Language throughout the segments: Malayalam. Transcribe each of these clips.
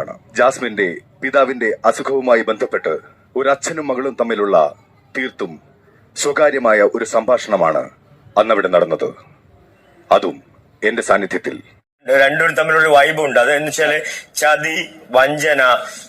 ആണ്. ജാസ്മിന്റെ പിതാവിന്റെ അസുഖവുമായി ബന്ധപ്പെട്ട് ഒരു അച്ഛനും മകളും തമ്മിലുള്ള തീർത്തും സ്വകാര്യമായ ഒരു സംഭാഷണമാണ് അന്നവിടെ നടന്നത്. അതും എന്റെ സാന്നിധ്യത്തിൽ. രണ്ടുപേരും തമ്മിലുള്ള വൈബുണ്ട് അത് എന്ന് വെച്ചാൽ ചതി വഞ്ചന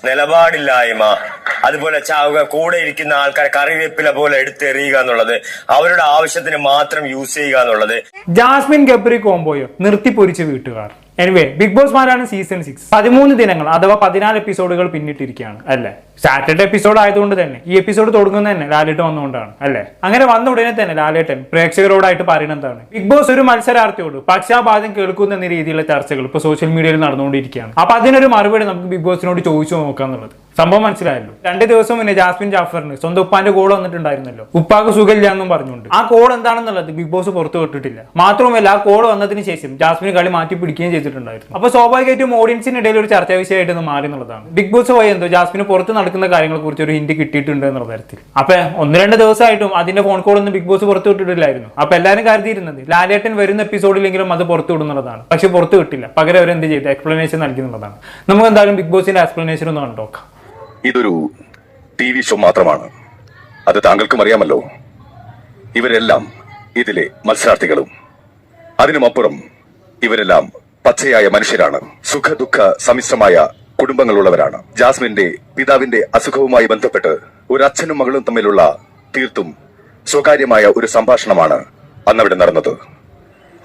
നിലപാടില്ലായ്മ അതുപോലെ ചാവുക കൂടെ ഇരിക്കുന്ന ആൾക്കാരെ കറിവേപ്പില പോലെ എടുത്തെറിയുക എന്നുള്ളത് അവരുടെ ആവശ്യത്തിന് മാത്രം യൂസ് ചെയ്യുക എന്നുള്ളത്. ജാസ്മിൻ ഗബ്രി കോംബോയോ നിർത്തിപ്പൊരിച്ച വീട്ടുകാർ. എനിവേ ബിഗ് ബോസ് മാരാണ് സീസൺ സിക്സ് പതിമൂന്ന് ദിനങ്ങൾ അഥവാ പതിനാല് എപ്പിസോഡുകൾ പിന്നിട്ടിരിക്കുകയാണ് അല്ലേ? സാറ്റർഡേ എപ്പിസോഡ് ആയതുകൊണ്ട് തന്നെ ഈ എപ്പിസോഡ് തുടങ്ങുന്ന തന്നെ ലാലേട്ടൻ വന്നുകൊണ്ടാണ് അല്ലേ? അങ്ങനെ വന്ന ഉടനെ തന്നെ ലാലേട്ടൻ പ്രേക്ഷകരോടായിട്ട് പറയുന്നത് എന്താണ്? ബിഗ് ബോസ് ഒരു മത്സരാർത്ഥിയോട് പക്ഷാപാതം കേൾക്കുന്ന എന്ന രീതിയിലുള്ള ചർച്ചകൾ ഇപ്പൊ സോഷ്യൽ മീഡിയയിൽ നടന്നുകൊണ്ടിരിക്കുകയാണ്. അപ്പൊ അതിനൊരു മറുപടി നമുക്ക് ബിഗ് ബോസിനോട് ചോദിച്ചു നോക്കാം എന്നുള്ളത് സംഭവം മനസ്സിലായല്ലോ. രണ്ട് ദിവസം മുന്നേ ജാസ്മിൻ ജാഫറിന് സ്വന്തം ഉപ്പാന്റെ കോൾ വന്നിട്ടുണ്ടായിരുന്നല്ലോ. ഉപ്പാക്ക് സുഖമില്ല എന്നും പറഞ്ഞുകൊണ്ട്. ആ കോൾ എന്താണെന്നുള്ളത് ബിഗ് ബോസ് പുറത്തു വിട്ടിട്ടില്ല. മാത്രമല്ല ആ കോൾ വന്നതിന് ശേഷം ജാസ്മിൻ കളി മാറ്റി പിടിക്കുകയും ചെയ്തിട്ടുണ്ടായിരുന്നു. അപ്പൊ സ്വാഭാവികമായിട്ടും ഓഡിയൻസിനിടയിൽ ഒരു ചർച്ചാ വിഷയമായിട്ട് മാറി എന്നുള്ളതാണ്. ബിഗ് ബോസ് പോയി എന്തോ ജാസ്മിന് പുറത്ത് നടക്കുന്ന കാര്യങ്ങളെ കുറിച്ച് ഒരു ഹിന്റ് കിട്ടിയിട്ടുണ്ട് എന്നുള്ള തരത്തിൽ. അപ്പൊ ഒന്ന് രണ്ട് ദിവസമായിട്ടും അതിന്റെ ഫോൺ കോൾ ഒന്നും ബിഗ് ബോസ് പുറത്തു വിട്ടിട്ടില്ലായിരുന്നു. അപ്പൊ എല്ലാവരും കരുതിയിരുന്നത് ലാലേട്ടൻ വരുന്ന എപ്പിസോഡിലെങ്കിലും അത് പുറത്തു വിടുന്നുള്ളതാണ് പക്ഷെ പുറത്തു വിട്ടില്ല. പകരം അവരെന്ത് ചെയ്തു? എക്സ്പ്ലനേഷൻ നൽകി എന്നുള്ളതാണ്. നമുക്ക് എന്തായാലും ബിഗ് ബോസിന്റെ എക്സ്പ്ലനേഷൻ ഒന്ന് കണ്ടോക്കാം ഇതൊരു ടി വി ഷോ മാത്രമാണ്. അത് താങ്കൾക്കും അറിയാമല്ലോ. ഇവരെല്ലാം ഇതിലെ മത്സരാർത്ഥികളും. അതിനുമപ്പുറം ഇവരെല്ലാം പച്ചയായ മനുഷ്യരാണ്. സുഖ ദുഃഖ സമ്മിശ്രമായ കുടുംബങ്ങളുള്ളവരാണ്. ജാസ്മിന്റെ പിതാവിന്റെ അസുഖവുമായി ബന്ധപ്പെട്ട് ഒരു അച്ഛനും മകളും തമ്മിലുള്ള തീർത്തും സ്വകാര്യമായ ഒരു സംഭാഷണമാണ് അന്നവിടെ നടന്നത്.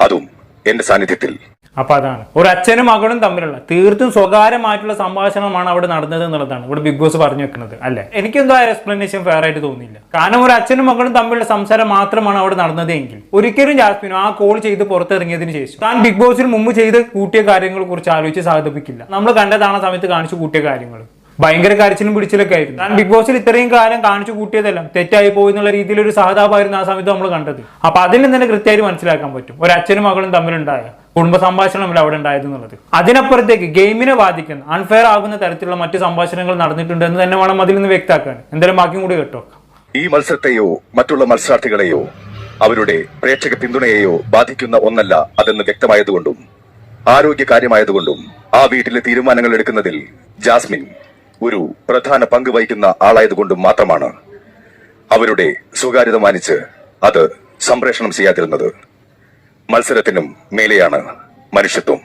അതും എന്റെ സാന്നിധ്യത്തിൽ അപ്പൊ അതാണ്. ഒരു അച്ഛനും മകളും തമ്മിലുള്ള തീർത്തും സ്വകാര്യമായിട്ടുള്ള സംഭാഷണമാണ് അവിടെ നടന്നത് എന്നുള്ളതാണ്. ഇവിടെ ബിഗ് ബോസ് പറഞ്ഞു വെക്കുന്നത് അല്ലെ? എനിക്കെന്തോ ആ എക്സ്പ്ലനേഷൻ ഫെയർ ആയിട്ട് തോന്നിയില്ല. കാരണം ഒരു അച്ഛനും മകളും തമ്മിലുള്ള സംസാരം മാത്രമാണ് അവിടെ നടന്നത് എങ്കിൽ ഒരിക്കലും ജാസ്മിനും ആ കോൾ ചെയ്ത് പുറത്തിറങ്ങിയതിന് ശേഷം താൻ ബിഗ് ബോസിന് മുമ്പ് ചെയ്ത് കൂട്ടിയ കാര്യങ്ങളെ കുറിച്ച് ആലോചിച്ച് സാധിപ്പിക്കില്ല. നമ്മൾ കണ്ടതാണ് ആ സമയത്ത് കാണിച്ചു കൂട്ടിയ കാര്യങ്ങൾ. ഭയങ്കര കരച്ചിലും പിടിച്ചിലൊക്കെ ആയിരുന്നു. ഞാൻ ബിഗ് ബോസിൽ ഇത്രയും കാലം കാണിച്ചു കൂട്ടിയതെല്ലാം തെറ്റായി പോയി എന്നുള്ള രീതിയിൽ ഒരു സഹതാപമായിരുന്നു ആ സമയത്ത് നമ്മൾ കണ്ടത്. അപ്പൊ അതിൽ നിന്ന് തന്നെ കൃത്യമായിട്ട് മനസ്സിലാക്കാൻ പറ്റും. ഒരു അച്ഛനും മകളും തമ്മിലുണ്ടായ കുടുംബ സംഭാഷണമല്ല അവിടെ ഉണ്ടായത് എന്നുള്ളത് അതിനപ്പുറത്തേക്ക് ഗെയിമിനെ ബാധിക്കുന്ന അൺഫെയർ ആകുന്ന തരത്തിലുള്ള മറ്റു സംഭാഷണങ്ങൾ നടന്നിട്ടുണ്ട് എന്ന് തന്നെ വേണം അതിൽ നിന്ന് വ്യക്തമാക്കാൻ. എന്തായാലും ബാക്കിയും കൂടി കേട്ടോ. ഈ മത്സരത്തെയോ മറ്റുള്ള മത്സരാർത്ഥികളെയോ അവരുടെ പ്രേക്ഷക പിന്തുണയെയോ ബാധിക്കുന്ന ഒന്നല്ല അതെന്ന് വ്യക്തമായതുകൊണ്ടും ആരോഗ്യകാര്യമായതുകൊണ്ടും ആ വീട്ടിലെ തീരുമാനങ്ങൾ എടുക്കുന്നതിൽ ജാസ്മിൻ ഒരു പ്രധാന പങ്ക് വഹിക്കുന്ന ആളായതുകൊണ്ടും മാത്രമാണ് അവരുടെ സ്വകാര്യത മാനിച്ച് അത് സംപ്രേഷണം ചെയ്യാതിരുന്നത്. മത്സരത്തിനും മേലെയാണ് മനുഷ്യത്വം.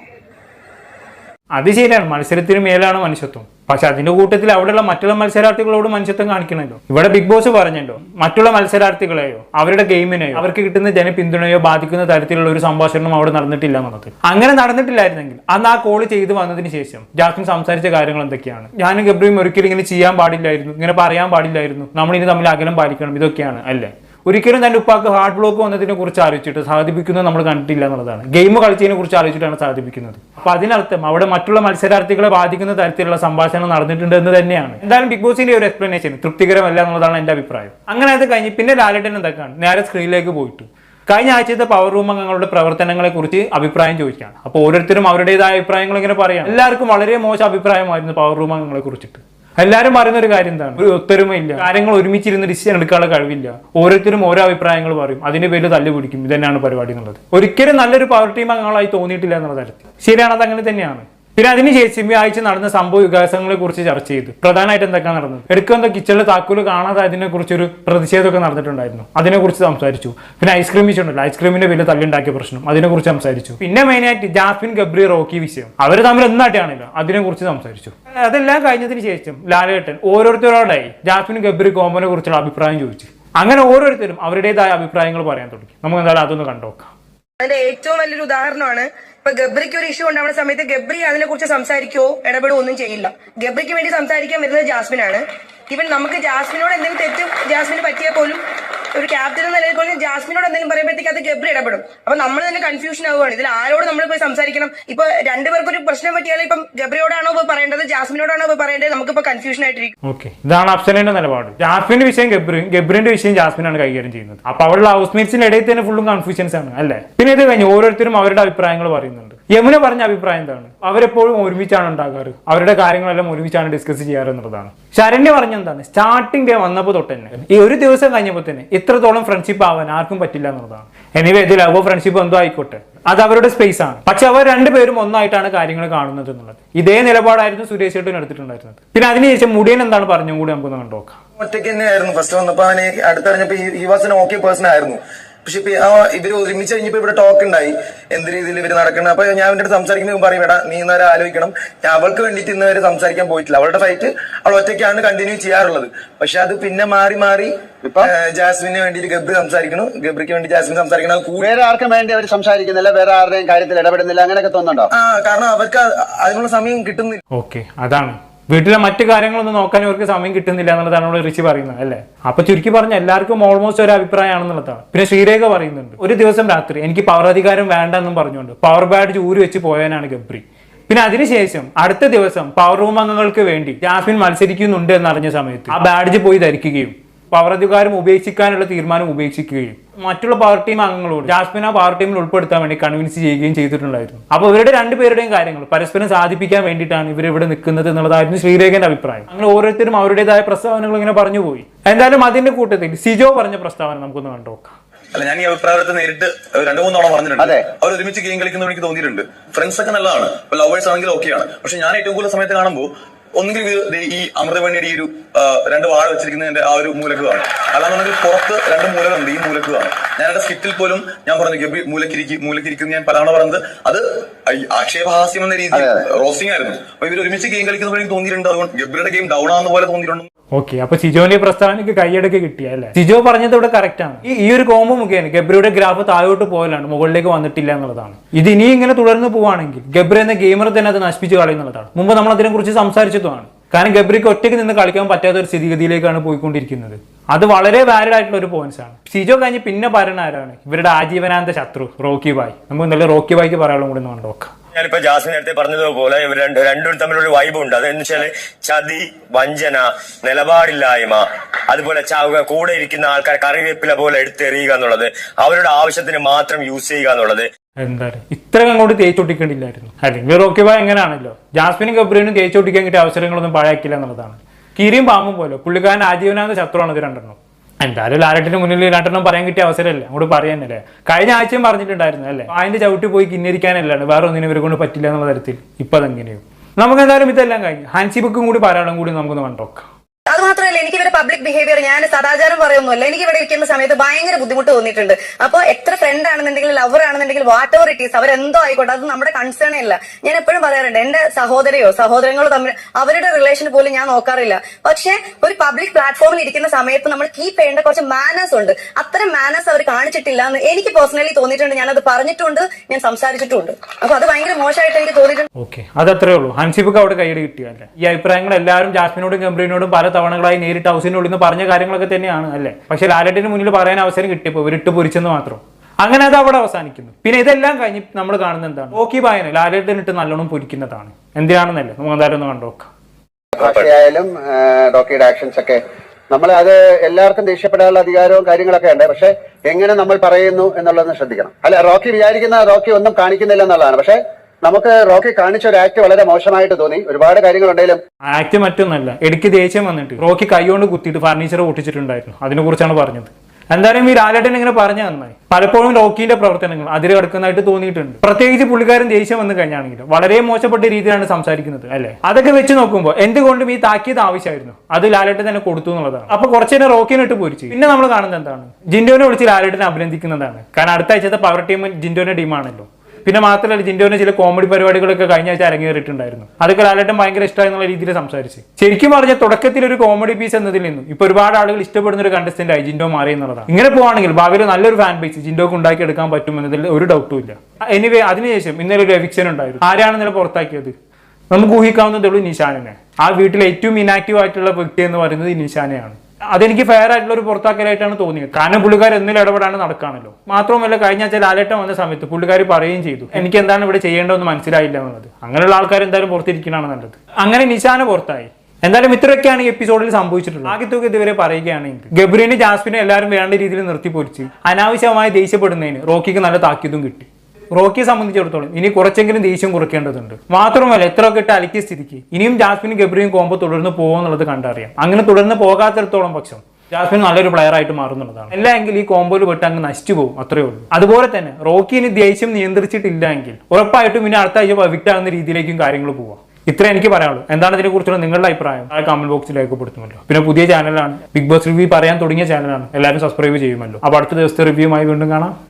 അത് ശരിയാണ് മത്സരത്തിന് മേലാണ് മനുഷ്യത്വം. പക്ഷെ അതിന്റെ കൂട്ടത്തിൽ അവിടെയുള്ള മറ്റുള്ള മത്സരാർത്ഥികളോട് മനുഷ്യത്വം കാണിക്കണല്ലോ ഇവിടെ ബിഗ് ബോസ് പറഞ്ഞല്ലോ മറ്റുള്ള മത്സരാർത്ഥികളെയോ? അവരുടെ ഗെയിമിനെയോ? അവർക്ക് കിട്ടുന്ന ജനപിന്തുണയോ ബാധിക്കുന്ന തരത്തിലുള്ള ഒരു സംഭാഷണം അവിടെ നടന്നിട്ടില്ല എന്നുള്ളത്. അങ്ങനെ നടന്നിട്ടില്ലായിരുന്നെങ്കിൽ അന്ന് ആ കോൾ ചെയ്തു വന്നതിന് ശേഷം ജാസ്മിൻ സംസാരിച്ച കാര്യങ്ങൾ എന്തൊക്കെയാണ്? ഞാനും ഗബ്രിയും ഒരിക്കലും ഇങ്ങനെ ചെയ്യാൻ പാടില്ലായിരുന്നു. ഇങ്ങനെ പറയാൻ പാടില്ലായിരുന്നു. നമ്മൾ ഇനി തമ്മിൽ അകലം പാലിക്കണം. ഇതൊക്കെയാണ് അല്ലേ? ഒരിക്കലും തന്റെ ഉപ്പാക്ക് ഹാർഡ് ബ്ലോക്ക് വന്നതിനെ കുറിച്ച് ആലോചിച്ചിട്ട് സാധിപ്പിക്കുന്നത് നമ്മൾ കണ്ടിട്ടില്ല എന്നുള്ളതാണ്. ഗെയിം കളിച്ചതിനെ കുറിച്ച് ആലോചിച്ചിട്ടാണ് സാധിപ്പിക്കുന്നത്. അപ്പൊ അതിനർത്ഥം അവിടെ മറ്റുള്ള മത്സരാർത്ഥികളെ ബാധിക്കുന്ന തരത്തിലുള്ള സംഭാഷണം നടന്നിട്ടുണ്ട് എന്ന് തന്നെയാണ്. എന്തായാലും ബിഗ് ബോസിന്റെ ഒരു എക്സ്പ്ലനേഷൻ തൃപ്തികരമല്ല എന്നുള്ളതാണ് എന്റെ അഭിപ്രായം. അങ്ങനെ അത് കഴിഞ്ഞ് പിന്നെ ലാലട്ടൻ എന്തൊക്കെയാണ്? നേരെ സ്ക്രീനിലേക്ക് പോയിട്ട്. കഴിഞ്ഞ ആഴ്ചത്തെ പവർ റൂം അംഗങ്ങളുടെ പ്രവർത്തനങ്ങളെ കുറിച്ച് അഭിപ്രായം ചോദിക്കുകയാണ്. അപ്പോൾ ഓരോരുത്തരും അവരുടേതായ അഭിപ്രായങ്ങൾ ഇങ്ങനെ പറയാം എല്ലാവർക്കും വളരെ മോശം അഭിപ്രായമായിരുന്നു പവർ റൂം അംഗങ്ങളെ കുറിച്ചിട്ട് എല്ലാവരും പറയുന്ന ഒരു കാര്യം എന്താണ്? ഒരു ഒത്തൊരുമയില്ല. കാര്യങ്ങൾ ഒരുമിച്ചിരുന്ന് ഡിസിഷൻ എടുക്കാനുള്ള കഴിവില്ല. ഓരോരുത്തരും ഓരോ അഭിപ്രായങ്ങൾ പറയും. അതിന്റെ പേരിൽ തല്ലു പിടിക്കും ഇതന്നെയാണ് പരിപാടി എന്നുള്ളത്. ഒരിക്കലും നല്ലൊരു പവർ ടീം അംഗങ്ങളായി തോന്നിയിട്ടില്ല എന്നുള്ള തരത്തിൽ. ശരിയാണ് അത് അങ്ങനെ തന്നെയാണ്. പിന്നെ അതിനുശേഷം ഈ ആഴ്ച നടന്ന സംഭവ വികാസങ്ങളെ കുറിച്ച് ചർച്ച ചെയ്തു. പ്രധാനമായിട്ട് എന്തൊക്കെയാണ് നടന്നത്? എടുക്കുന്ന കിച്ചണിൽ താക്കോൽ കാണാതെ അതിനെ കുറിച്ച് ഒരു പ്രതിഷേധമൊക്കെ നടന്നിട്ടുണ്ടായിരുന്നു. അതിനെക്കുറിച്ച് സംസാരിച്ചു. പിന്നെ ഐസ്ക്രീം വിഷയം ഉണ്ടല്ലോ. ഐസ്ക്രീമിന്റെ വലിയ തല്ലുണ്ടാക്കിയ പ്രശ്നം. അതിനെക്കുറിച്ച് സംസാരിച്ചു. പിന്നെ മെയിനായിട്ട് ജാസ്മിൻ ഗബ്രി റോക്കി വിഷയം അവർ തമ്മിൽ എന്നാട്ടാണല്ലോ അതിനെക്കുറിച്ച് സംസാരിച്ചു. അതെല്ലാം കഴിഞ്ഞതിന് ശേഷം ലാലേട്ടൻ ഓരോരുത്തരോടായി ജാസ്മിൻ ഗബ്രി കോമ്പനെ കുറിച്ചുള്ള അഭിപ്രായം ചോദിച്ചു. അങ്ങനെ ഓരോരുത്തരും അവരുടേതായ അഭിപ്രായങ്ങൾ പറയാൻ തുടങ്ങി. നമുക്ക് എന്തായാലും അതൊന്ന് കണ്ടുനോക്കാം അതിന്റെ ഏറ്റവും വലിയൊരു ഉദാഹരണമാണ്. ഇപ്പൊ ഗബ്രിക്ക് ഒരു ഇഷ്യൂ ഉണ്ടാവുന്ന സമയത്ത് ഗബ്രി അതിനെ കുറിച്ച് സംസാരിക്കുകയോ ഇടപെടുകയോ ഒന്നും ചെയ്യില്ല. ഗബ്രിക്ക് വേണ്ടി സംസാരിക്കാൻ വരുന്നത് ജാസ്മിനാണ്. ഇവൻ നമുക്ക് ജാസ്മിനോട് എന്തെങ്കിലും തെറ്റ് ജാസ്മിന് പറ്റിയാൽ പോലും ഒരു ക്യാപ്റ്റൻ എന്ന നിലയിൽ പോലും ജാസ്മിനോട് എന്തെങ്കിലും പറയുമ്പോഴത്തേക്ക് അത് ഗബ്രി ഇടപെടും. അപ്പൊ നമ്മൾ തന്നെ കൺഫ്യൂഷൻ ആവുകയാണ്. ഇതിൽ ആരോട് നമ്മൾ പോയി സംസാരിക്കണം? ഇപ്പൊ രണ്ടുപേർക്കൊരു പ്രശ്നം പറ്റിയാൽ ഇപ്പം ഗബ്രിയോടാണോ പോയി പറയേണ്ടത്? ജാസ്മിനോടാണോ പോയി പറയേണ്ടത്? നമുക്കിപ്പോ കൺഫ്യൂഷൻ ആയിട്ടിരിക്കും. ഓക്കെ ഇതാണ് അഫ്സലിന്റെ നിലപാട്. ജാസ്മിന്റെ വിഷയം ഗബ്രിയും ഗബ്രിന്റെ വിഷയം ജാസ്മിനാണ് കൈകാര്യം ചെയ്യുന്നത്. അപ്പൊ അവളുടെ ഹൗസ് മേറ്റ്സിന്റെ ഇടയിൽ തന്നെ ഫുള്ളും കൺഫ്യൂഷൻസ് ആണ് അല്ലേ? പിന്നെ ഇത് കഴിഞ്ഞ് ഓരോരുത്തരും അവരുടെ അഭിപ്രായങ്ങൾ പറയുന്നുണ്ട്. യമുന പറഞ്ഞ അഭിപ്രായം എന്താണ്? അവരെപ്പോഴും ഒരുമിച്ചാണ് ഉണ്ടാകാറ്. അവരുടെ കാര്യങ്ങളെല്ലാം ഒരുമിച്ചാണ് ഡിസ്കസ് ചെയ്യാറ് എന്നുള്ളതാണ്. ശരണ്യ പറഞ്ഞ എന്താണ്? സ്റ്റാർട്ടിംഗ് ഡേ വന്നപ്പോൾ തൊട്ട് തന്നെ ഈ ഒരു ദിവസം കഴിഞ്ഞപ്പോൾ തന്നെ ഇത്രത്തോളം ഫ്രണ്ട്ഷിപ്പ് ആവാൻ ആർക്കും പറ്റില്ല എന്നുള്ളതാണ്. എനിവേ ഇത് ലവോ ഫ്രണ്ട്ഷിപ്പ് എന്തോ ആയിക്കോട്ടെ. അത് അവരുടെ സ്പേസ് ആണ്. പക്ഷെ അവർ രണ്ടുപേരും ഒന്നായിട്ടാണ് കാര്യങ്ങൾ കാണുന്നത് എന്നുള്ളത്. ഇതേ നിലപാടായിരുന്നു സുരേഷ് ചേട്ടൻ എടുത്തിട്ടുണ്ടായിരുന്നത്. പിന്നെ അതിനുശേഷം മുടിയൻ എന്താണ് പറഞ്ഞും? കൂടി നമുക്കൊന്ന് കണ്ടുനോക്കാം. ഒറ്റയ്ക്ക് തന്നെയായിരുന്നു. ഫസ്റ്റ് വന്നപ്പോ അവനെ അടുത്തറിഞ്ഞപ്പോ ഈ വാസിന് ഓക്കെ പേഴ്സൺ ആയിരുന്നു. പക്ഷെ ഇപ്പൊ ആ ഇവർ ഒരുമിച്ച് കഴിഞ്ഞപ്പോ ഇവിടെ ടോക്ക് ഉണ്ടായി എന്ത് രീതിയിൽ ഇവർ നടക്കുന്നത് അപ്പൊ ഞാൻ എന്റെ അടുത്ത് സംസാരിക്കുമ്പോൾ പറയും വേടാ നീ ഇന്നവരെ ആലോചിക്കണം. ഞാൻ അവൾക്ക് വേണ്ടിയിട്ട് ഇന്നുവരെ സംസാരിക്കാൻ പോയിട്ടില്ല. അവളുടെ ഫൈറ്റ് അവൾ ഒറ്റയ്ക്കാണ് കണ്ടിന്യൂ ചെയ്യാറുള്ളത്. പക്ഷെ അത് പിന്നെ മാറി മാറി ജാസ്മിന് വേണ്ടിയിട്ട് ഗബ്രി സംസാരിക്കണം ഗബ്രിക്ക് വേണ്ടി ജാസ്മിൻ സംസാരിക്കണം വേറെ ആർക്കും വേണ്ടി അവർ സംസാരിക്കുന്നില്ല. വേറെ ആരുടെയും കാര്യത്തിൽ ഇടപെടുന്നില്ല. അങ്ങനെയൊക്കെ തോന്നുന്നുണ്ടോ? ആ കാരണം അവർക്ക് അതിനുള്ള സമയം കിട്ടുന്നില്ല. ഓക്കെ അതാണ്. വീട്ടിലെ മറ്റു കാര്യങ്ങളൊന്നും നോക്കാൻ ഇവർക്ക് സമയം കിട്ടുന്നില്ല എന്നുള്ളതാണ് ഇവിടെ ഋഷി പറയുന്നത് അല്ലേ? അപ്പൊ ചുരുക്കി പറഞ്ഞ എല്ലാവർക്കും ഓൾമോസ്റ്റ് ഒരു അഭിപ്രായമാണെന്നുള്ളതാണ്. പിന്നെ ശ്രീരേഖ പറയുന്നുണ്ട് ഒരു ദിവസം രാത്രി എനിക്ക് പവർ അധികാരം വേണ്ട എന്നും പറഞ്ഞുകൊണ്ട് പവർ ബാഡ് ഊരി വെച്ച് പോയവനാണ് ഗബ്രി. പിന്നെ അതിനുശേഷം അടുത്ത ദിവസം പവർ റൂം അംഗങ്ങൾക്ക് വേണ്ടി ജാസ്മിൻ മത്സരിക്കുന്നുണ്ട് എന്നറിഞ്ഞ സമയത്ത് ആ ബാഡ്ജ് പോയി ധരിക്കുകയും പവർ അധികാരം ഉപേക്ഷിക്കാനുള്ള തീരുമാനം ഉപേക്ഷിക്കുകയും മറ്റുള്ള പവർ ടീം അംഗങ്ങളോട് ജാസ്മിന പവർ ടീമിൽ ഉൾപ്പെടുത്താൻ വേണ്ടി കൺവിൻസ് ചെയ്യുകയും ചെയ്തിട്ടുണ്ടായിരുന്നു. അപ്പോൾ ഇവരുടെ രണ്ടുപേരുടെയും കാര്യങ്ങൾ പരസ്പരം സാധിപ്പിക്കാൻ വേണ്ടിയിട്ടാണ് ഇവർ ഇവിടെ നിൽക്കുന്നത് എന്നുള്ളതായിരുന്നു ശ്രീരേഖന്റെ അഭിപ്രായം. അങ്ങനെ ഓരോരുത്തരും അവരുടേതായ പ്രസ്താവനകൾ ഇങ്ങനെ പറഞ്ഞു പോയി. എന്തായാലും അതിന്റെ കൂട്ടത്തിൽ സിജോ പറഞ്ഞ പ്രസ്താവന നമുക്കൊന്ന് കണ്ടുനോക്കാം അല്ല ഞാൻ ഈ അഭിപ്രായത്തെ നേരിട്ട് രണ്ടു മൂന്ന് തവണ പറഞ്ഞിട്ടുണ്ട്. അവർ ഒരുമിച്ച് ഗെയിം കളിക്കുന്നത് എനിക്ക് തോന്നിയിട്ടുണ്ട്. ഫ്രണ്ട്സ് ഒക്കെ നല്ലതാണ്. ഇപ്പൊ ലവേഴ്സ് ആണെങ്കിലും ഓക്കെയാണ് പക്ഷെ ഞാൻ ഏറ്റവും കൂടുതൽ സമയത്ത് കാണുമ്പോൾ ഒന്നുകിൽ ഇത് ഈ അമൃതവണ്ണിയുടെ ഈ ഒരു രണ്ട് വാഴ വെച്ചിരിക്കുന്നതിന്റെ ആ ഒരു മൂലക്ക് കാണും അല്ലാന്നുണ്ടെങ്കിൽ പുറത്ത് രണ്ട് മൂലകളുണ്ട് ഈ മൂലക്ക് കാണും ഞാൻ എന്റെ സ്കിറ്റിൽ പോലും ഞാൻ പറഞ്ഞു ഗബി മൂലക്കിരിക്കും മൂലക്കിരിക്കും ഞാൻ പലവണ പറഞ്ഞത്. അത് ആക്ഷേപഹാസ്യം എന്ന രീതിയിൽ റോസ്റ്റിംഗ് ആയിരുന്നു. അപ്പൊ ഇവർ ഒരുമിച്ച് ഗെയിം കളിക്കുന്ന പോലെ തോന്നിയിട്ടുണ്ട്. അതുകൊണ്ട് ഗബ്രിയുടെ ഗെയിം ഡൗൺ ആവുന്ന പോലെ തോന്നിയിട്ടുണ്ട്. ഓക്കെ അപ്പൊ സിജോന്റെ പ്രസ്താവനയ്ക്ക് കൈയടക്ക് കിട്ടിയല്ലേ സിജോ പറഞ്ഞത് ഇവിടെ കറക്റ്റ് ആണ്. ഈ ഒരു കോമ്പോ മുഖേന ഗബ്രിയുടെ ഗ്രാഫ് താഴോട്ട് പോയാലാണ് മുകളിലേക്ക് വന്നിട്ടില്ല എന്നുള്ളതാണ്. ഇത് ഇനി ഇങ്ങനെ തുടർന്ന് പോവാണെങ്കിൽ ഗബ്രി എന്ന ഗെയിമർ തന്നെ അത് നശിപ്പിച്ച് കളയുന്നുള്ളതാണ് മുമ്പ് നമ്മൾ അതിനെ കുറിച്ച് സംസാരിച്ചതുമാണ്. കാരണം ഗബ്രിക്ക് ഒറ്റയ്ക്ക് നിന്ന് കളിക്കാൻ പറ്റാത്ത ഒരു സ്ഥിതിഗതിയിലേക്കാണ് പോയിക്കൊണ്ടിരിക്കുന്നത്. അത് വളരെ വാലിഡ് ആയിട്ടുള്ള ഒരു പോയിന്റ്സ് ആണ്. സിജോ കഴിഞ്ഞ് പിന്നെ പറയുന്ന ആരാണ് ഇവരുടെ ആജീവനാന്ത ശത്രു റോക്കി ബായ്. നമുക്ക് നല്ല റോക്കി ബായ്ക്ക് പറയാനുള്ള കൂടി കണ്ടോക്കാം ഞാനിപ്പോ ജാസ്മിൻ നേരത്തെ പറഞ്ഞതുപോലെ ഇവർ രണ്ട് രണ്ടും തമ്മിലുള്ള ഒരു വൈബ് ഉണ്ട് അതെന്ന് വെച്ചാൽ ചതി വഞ്ചന നിലപാടില്ലായ്മ അതുപോലെ കൂടെ ഇരിക്കുന്ന ആൾക്കാർ കറിവേപ്പില പോലെ എടുത്തെറിയുക എന്നുള്ളത് അവരുടെ ആവശ്യത്തിന് മാത്രം യൂസ് ചെയ്യുക എന്നുള്ളത്. എന്താ ഇത്ര അങ്ങോട്ട് തേച്ചൊട്ടിക്കേണ്ടില്ലായിരുന്നു. അല്ലെങ്കിൽ റോക്കി ബായ് എങ്ങനെയാണല്ലോ ജാസ്മിനും ഗബ്രീനും തേച്ചൊട്ടിക്കാൻ കിട്ടിയ അവസരങ്ങളൊന്നും പാഴാക്കില്ല എന്നുള്ളതാണ്. കീരിയും പാമ്പും പോലെ പുള്ളിക്കാരൻ ആജീവനാന്ത ശത്രുവാണ് ഇത് രണ്ടെണ്ണം. എന്തായാലും ലാലട്ടിന് മുന്നിൽ രണ്ടെണ്ണം പറയാൻ കിട്ടിയ അവസരമല്ലേ. അങ്ങോട്ട് പറയാനല്ലേ? കഴിഞ്ഞ ആഴ്ചയും പറഞ്ഞിട്ടുണ്ടായിരുന്നു അല്ലേ? അതിന്റെ ചവിട്ടി പോയി കിന്നിരിക്കാനല്ലാണ് വേറെ ഒന്നിനും ഇവരെ കൊണ്ട് പറ്റില്ല എന്നുള്ള തരത്തിൽ. ഇപ്പൊ അതെങ്ങനെയും നമുക്ക് എന്തായാലും ഇതെല്ലാം കഴിഞ്ഞു. ഹാൻസി ബുക്കും കൂടി പാരായണം കൂടി നമുക്കൊന്ന് കണ്ടോക്കാം. മാത്രമല്ല എനിക്ക് ഇവരുടെ പബ്ലിക് ബിഹേവിയർ ഞാൻ സദാചാരം പറയൊന്നുമല്ല എനിക്ക് ഇവിടെ ഇരിക്കുന്ന സമയത്ത് ഭയങ്കര ബുദ്ധിമുട്ട് തോന്നിയിട്ടുണ്ട്. അപ്പൊ എത്ര ഫ്രണ്ട് ആണെന്നുണ്ടെങ്കിൽ ലവർ ആണെന്നുണ്ടെങ്കിൽ വാട്ട് എവർ ഇറ്റ് ഈസ് അവരെന്തോ ആയിക്കോട്ടെ അത് നമ്മുടെ കൺസേൺ അല്ല. ഞാൻ എപ്പോഴും പറയാറുണ്ട് എന്റെ സഹോദരയോ സഹോദരങ്ങളോ തമ്മിൽ അവരുടെ റിലേഷൻ പോലും ഞാൻ നോക്കാറില്ല. പക്ഷെ ഒരു പബ്ലിക് പ്ലാറ്റ്ഫോമിൽ ഇരിക്കുന്ന സമയത്ത് നമ്മൾ കീപ്പ് ചെയ്യേണ്ട കുറച്ച് മാനേഴ്സ് ഉണ്ട്. അത്തരം മാനേഴ്സ് അവർ കാണിച്ചിട്ടില്ല എന്ന് എനിക്ക് പേഴ്സണലി തോന്നിയിട്ടുണ്ട്. ഞാൻ അത് പറഞ്ഞിട്ടുണ്ട് ഞാൻ സംസാരിച്ചിട്ടുണ്ട്. അപ്പൊ അത് ഭയങ്കര മോശമായിട്ട് എനിക്ക് തോന്നിയിട്ടുണ്ട്. ഓക്കെ അതത്രേ ഉള്ളൂ. ഹൻസിബുക്ക് അവിടെ കൈയ്യടി കിട്ടിയല്ലേ ഈ അഭിപ്രായങ്ങൾ എല്ലാവരും ജാസ്മിനോടും ഗംഭീരിനോടും പല തവണകളായി നേരിട്ട് ഹൗസിനുള്ളിൽ നിന്ന് പറഞ്ഞ കാര്യങ്ങളൊക്കെ തന്നെയാണ് അല്ലേ? പക്ഷെ ലാലേട്ടിന് മുന്നിൽ പറയാൻ അവസരം കിട്ടിയപ്പോൾ ഇവരിട്ട് പൊരിച്ചെന്ന് മാത്രം. അങ്ങനെ അത് അവിടെ അവസാനിക്കുന്നു. പിന്നെ ഇതെല്ലാം കഴിഞ്ഞ് നമ്മൾ കാണുന്ന എന്താണ്? ഓക്കി ബായന്. ഇട്ട് നല്ലോണം പൊരിക്കുന്നതാണ്. എന്തിനാണെന്നല്ലേ? നമുക്ക് എന്തായാലും ഒന്ന് കണ്ടോക്കാം ഭാഷയായാലും ആ, റോക്കിയുടെ ആക്ഷൻസ് ഒക്കെ നമ്മൾ അത് എല്ലാവർക്കും ദേഷ്യപ്പെടാനുള്ള അധികാരവും കാര്യങ്ങളൊക്കെ ഉണ്ട്. പക്ഷെ എങ്ങനെ നമ്മൾ പറയുന്നു എന്നുള്ളതെന്ന് ശ്രദ്ധിക്കണം. അല്ല റോക്കി വിചാരിക്കുന്ന റോക്കി ഒന്നും കാണിക്കുന്നില്ല എന്നുള്ളതാണ്. പക്ഷെ നമുക്ക് റോക്കി കാണിച്ച ഒരു ആക്ട് വളരെ മോശമായിട്ട് തോന്നി. ഒരുപാട് കാര്യങ്ങളുണ്ടെങ്കിലും ആക്ട് മറ്റൊന്നല്ല. ഇടയ്ക്ക് ദേഷ്യം വന്നിട്ട്. റോക്കി കൈകൊണ്ട് കുത്തിയിട്ട് ഫർണിച്ചർ പൊട്ടിച്ചിട്ടുണ്ടായിരുന്നു. അതിനെ കുറിച്ചാണ് പറഞ്ഞത്. എന്തായാലും ഈ ലാലേട്ടൻ ഇങ്ങനെ പറഞ്ഞ നന്നായി. പലപ്പോഴും റോക്കിന്റെ പ്രവർത്തനങ്ങൾ അതിൽ കിടക്കുന്നതായിട്ട് തോന്നിയിട്ടുണ്ട്. പ്രത്യേകിച്ച് പുള്ളിക്കാരൻ ദേഷ്യം വന്നു കഴിഞ്ഞാണെങ്കിലും വളരെ മോശപ്പെട്ട രീതിയിലാണ് സംസാരിക്കുന്നത് അല്ലെ? അതൊക്കെ വെച്ച് നോക്കുമ്പോൾ എന്തുകൊണ്ടും ഈ താക്കീത് ആവശ്യമായിരുന്നു. അത് ലാലേട്ടൻ തന്നെ കൊടുത്തു എന്നുള്ളതാണ്. അപ്പൊ കുറച്ചു നേരം റോക്കിനെ പൊരിച്ചു. പിന്നെ നമ്മൾ കാണുന്നത് എന്താണ്? ജിൻഡോനെ വിളിച്ച് ലാലേട്ടനെ അഭിനന്ദിക്കുന്നതാണ്. കാരണം അടുത്ത ആഴ്ചത്തെ പവർ ടീം ജിൻഡോന്റെ ടീമാണല്ലോ പിന്നെ മാത്രമല്ല ജിൻഡോന് ചില കോമഡി പരിപാടികളൊക്കെ കഴിഞ്ഞ ആഴ്ച അരങ്ങേറിയിട്ടുണ്ടായിരുന്നു. അതൊക്കെ ലാലേട്ടൻ ഭയങ്കര ഇഷ്ടമായി എന്നുള്ള രീതിയിൽ സംസാരിച്ച്. ശരിക്കും പറഞ്ഞ തുടക്കത്തിൽ ഒരു കോമഡി പീസ് എന്നതിൽ നിന്നും ഇപ്പൊ ഒരുപാട് ആളുകൾ ഇഷ്ടപ്പെടുന്ന ഒരു കണ്ടസ്റ്റന്റ് ആയി ജിൻഡോ മാറി എന്നുള്ളതാണ്. ഇങ്ങനെ പോവാണെങ്കിൽ ഭാവിയിൽ നല്ലൊരു ഫാൻ ബേസ് ജിൻഡോക്ക് ഉണ്ടാക്കിയെടുക്കാൻ പറ്റുമെന്നതിൽ ഒരു ഡൗട്ടും ഇല്ല. എനിവേ അതിനുശേഷം ഇന്നലെ ഒരു എവിക്ഷൻ ഉണ്ടായിരുന്നു. ആരാണ് ഇന്നലെ പുറത്താക്കിയത്? നമുക്ക് ഊഹിക്കാവുന്നതേ ഉള്ളൂ നിഷാനിനെ ആ വീട്ടിലെ ഏറ്റവും ഇനാക്റ്റീവ് ആയിട്ടുള്ള വ്യക്തി എന്ന് പറയുന്നത് നിഷാനെയാണ് അതെനിക്ക് ഫെയർ ആയിട്ടുള്ള ഒരു പുറത്താക്കലായിട്ടാണ് തോന്നിയത്. കാരണം പുള്ളിക്കാർ എന്നിൽ ഇടപെടാണ് നടക്കാണല്ലോ മാത്രമല്ല കഴിഞ്ഞ ആഴ്ച ലാലേട്ടൻ വന്ന സമയത്ത് പുള്ളിക്കാർ പറയുകയും ചെയ്തു എനിക്ക് എന്താണ് ഇവിടെ ചെയ്യേണ്ടതെന്ന് മനസ്സിലായില്ല എന്നുള്ളത്. അങ്ങനെയുള്ള ആൾക്കാർ എന്തായാലും പുറത്തിരിക്കണമാണ് നല്ലത്. അങ്ങനെ നിശാന പുറത്തായി. എന്തായാലും ഇത്രയൊക്കെയാണ് ഈ എപ്പിസോഡിൽ സംഭവിച്ചിട്ടുള്ളത്. തുക ഇതുവരെ പറയുകയാണെങ്കിൽ ഗബ്രീനെ ജാസ്മിനെ എല്ലാവരും വേണ്ട രീതിയിൽ നിർത്തിപ്പൊരിച്ച് അനാവശ്യമായി ദേഷ്യപ്പെടുന്നതിന് റോക്കിക്ക് നല്ല താക്കീതും കിട്ടി. റോക്കിയെ സംബന്ധിച്ചിടത്തോളം ഇനി കുറച്ചെങ്കിലും ദേഷ്യം കുറയ്ക്കേണ്ടതുണ്ട്. മാത്രമല്ല എത്രയൊക്കെ ഇട്ട് അലക്കിയ സ്ഥിതിക്ക് ഇനിയും ജാസ്മിനും ഗബ്രിയും കോമ്പോ തുടർന്ന് പോകുമെന്നുള്ളത് കണ്ടറിയാം. അങ്ങനെ തുടർന്ന് പോകാത്തിടത്തോളം പക്ഷം ജാസ്മിൻ നല്ലൊരു പ്ലെയർ ആയിട്ട് മാറുന്നുള്ളതാണ്. അല്ല എങ്കിൽ ഈ കോമ്പോയിൽ പെട്ട് അങ്ങ് നശിച്ചു പോകും അത്രേ ഉള്ളൂ. അതുപോലെ തന്നെ റോക്കി ഇനി ദേഷ്യം നിയന്ത്രിച്ചിട്ടില്ല എങ്കിൽ ഉറപ്പായിട്ടും ഇനി അടുത്ത ആഴ്ച വിക്റ്റ് ആകുന്ന രീതിയിലേക്കും കാര്യങ്ങൾ പോവാം. ഇത്ര എനിക്ക് പറയാനുള്ളൂ. എന്താണ് ഇതിനെ കുറിച്ചുള്ള നിങ്ങളുടെ അഭിപ്രായം? ആ കമന്റ് ബോക്സിൽ രേഖപ്പെടുത്തുമല്ലോ. പിന്നെ പുതിയ ചാനലാണ് ബിഗ് ബോസ് റിവ്യൂ പറയാൻ തുടങ്ങിയ ചാനലാണ് എല്ലാവരും സബ്സ്ക്രൈബ് ചെയ്യുമല്ലോ. അപ്പോൾ അടുത്ത ദിവസത്തെ റിവ്യൂമായി വീണ്ടും കാണാം.